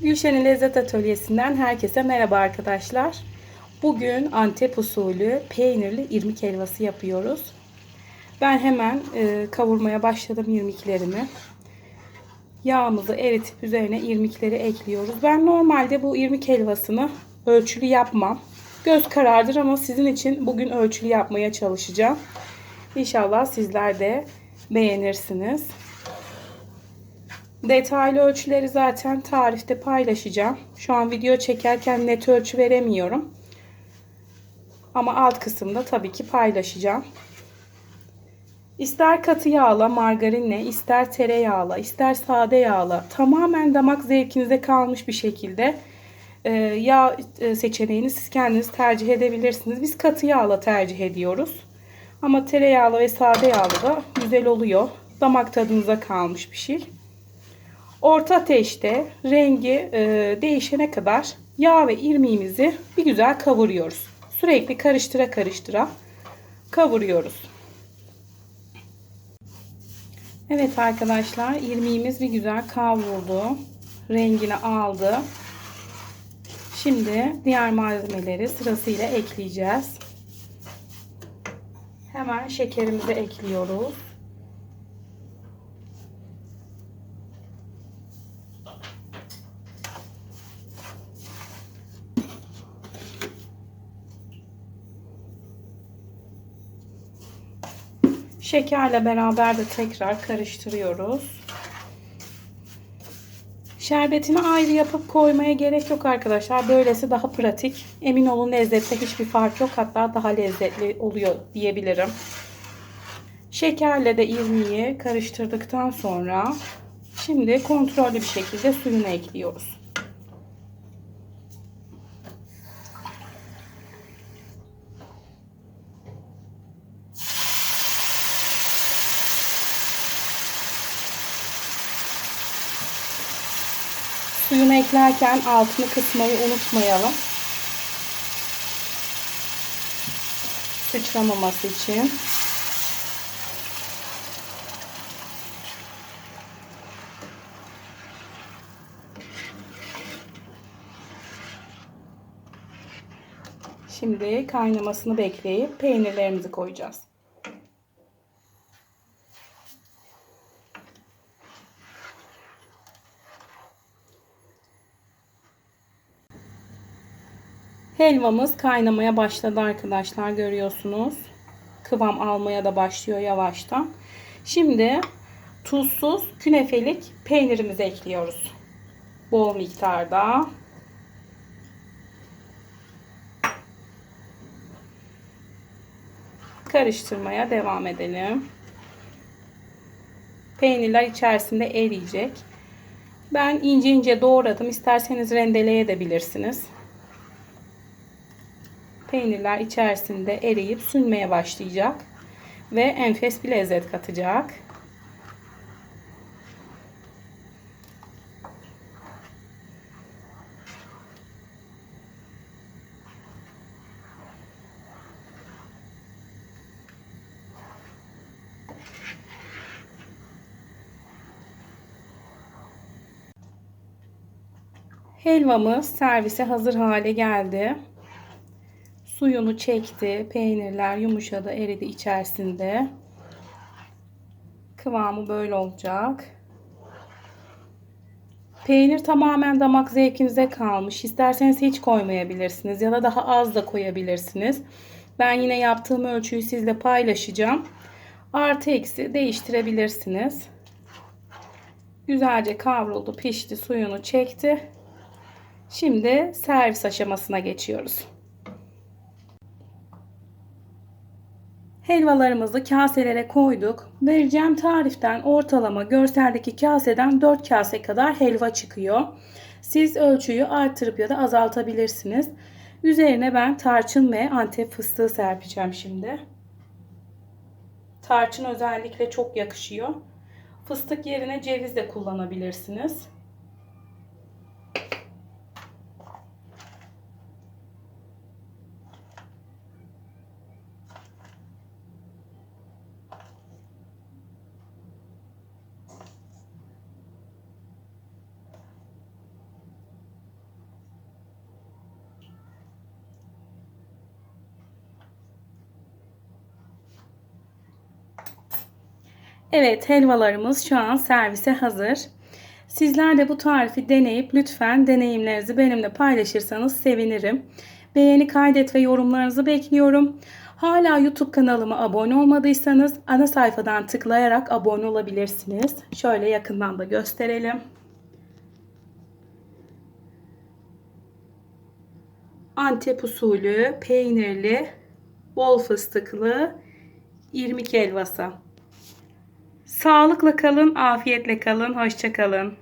Gülşen'in Lezzet Atölyesi'nden herkese merhaba arkadaşlar. Bugün Antep usulü peynirli irmik helvası yapıyoruz. Ben hemen e, kavurmaya başladım irmiklerimi. Yağımızı eritip üzerine irmikleri ekliyoruz. Ben normalde bu irmik helvasını ölçülü yapmam. Göz karardır ama sizin için bugün ölçülü yapmaya çalışacağım. İnşallah sizler de beğenirsiniz. Detaylı ölçüleri zaten tarifte paylaşacağım. Şu an video çekerken net ölçü veremiyorum. Ama alt kısımda tabii ki paylaşacağım. İster katı yağla, margarinle, ister tereyağla, ister sade yağla tamamen damak zevkinize kalmış bir şekilde e, yağ e, seçeneğini siz kendiniz tercih edebilirsiniz. Biz katı yağla tercih ediyoruz. Ama tereyağlı ve sade yağlı da güzel oluyor. Damak tadınıza kalmış bir şey. Orta ateşte rengi e, değişene kadar yağ ve irmiğimizi bir güzel kavuruyoruz. Sürekli karıştıra karıştıra kavuruyoruz. Evet arkadaşlar irmiğimiz bir güzel kavruldu. Rengini aldı. Şimdi diğer malzemeleri sırasıyla ekleyeceğiz. Hemen şekerimizi ekliyoruz. Şekerle beraber de tekrar karıştırıyoruz. Şerbetini ayrı yapıp koymaya gerek yok arkadaşlar. Böylesi daha pratik. Emin olun lezzette hiçbir fark yok. Hatta daha lezzetli oluyor diyebilirim. Şekerle de irmiği karıştırdıktan sonra şimdi kontrollü bir şekilde suyunu ekliyoruz. Suyunu eklerken altını kısmayı unutmayalım. Sıçramaması için. Şimdi kaynamasını bekleyip peynirlerimizi koyacağız. Helvamız kaynamaya başladı arkadaşlar görüyorsunuz. Kıvam almaya da başlıyor yavaştan. Şimdi tuzsuz künefelik peynirimizi ekliyoruz. Bol miktarda. Karıştırmaya devam edelim. Peynirler içerisinde eriyecek. Ben ince ince doğradım. İsterseniz rendeleyebilirsiniz peynirler içerisinde eriyip sünmeye başlayacak ve enfes bir lezzet katacak. Helvamız servise hazır hale geldi. Suyunu çekti. Peynirler yumuşadı, eridi içerisinde. Kıvamı böyle olacak. Peynir tamamen damak zevkinize kalmış. İsterseniz hiç koymayabilirsiniz ya da daha az da koyabilirsiniz. Ben yine yaptığım ölçüyü sizle paylaşacağım. Artı eksi değiştirebilirsiniz. Güzelce kavruldu, pişti, suyunu çekti. Şimdi servis aşamasına geçiyoruz. Helvalarımızı kaselere koyduk. Vereceğim tariften ortalama görseldeki kaseden 4 kase kadar helva çıkıyor. Siz ölçüyü artırıp ya da azaltabilirsiniz. Üzerine ben tarçın ve antep fıstığı serpeceğim şimdi. Tarçın özellikle çok yakışıyor. Fıstık yerine ceviz de kullanabilirsiniz. Evet helvalarımız şu an servise hazır. Sizler de bu tarifi deneyip lütfen deneyimlerinizi benimle paylaşırsanız sevinirim. Beğeni, kaydet ve yorumlarınızı bekliyorum. Hala YouTube kanalıma abone olmadıysanız ana sayfadan tıklayarak abone olabilirsiniz. Şöyle yakından da gösterelim. Antep usulü, peynirli, bol fıstıklı irmik helvası. Sağlıkla kalın, afiyetle kalın, hoşça kalın.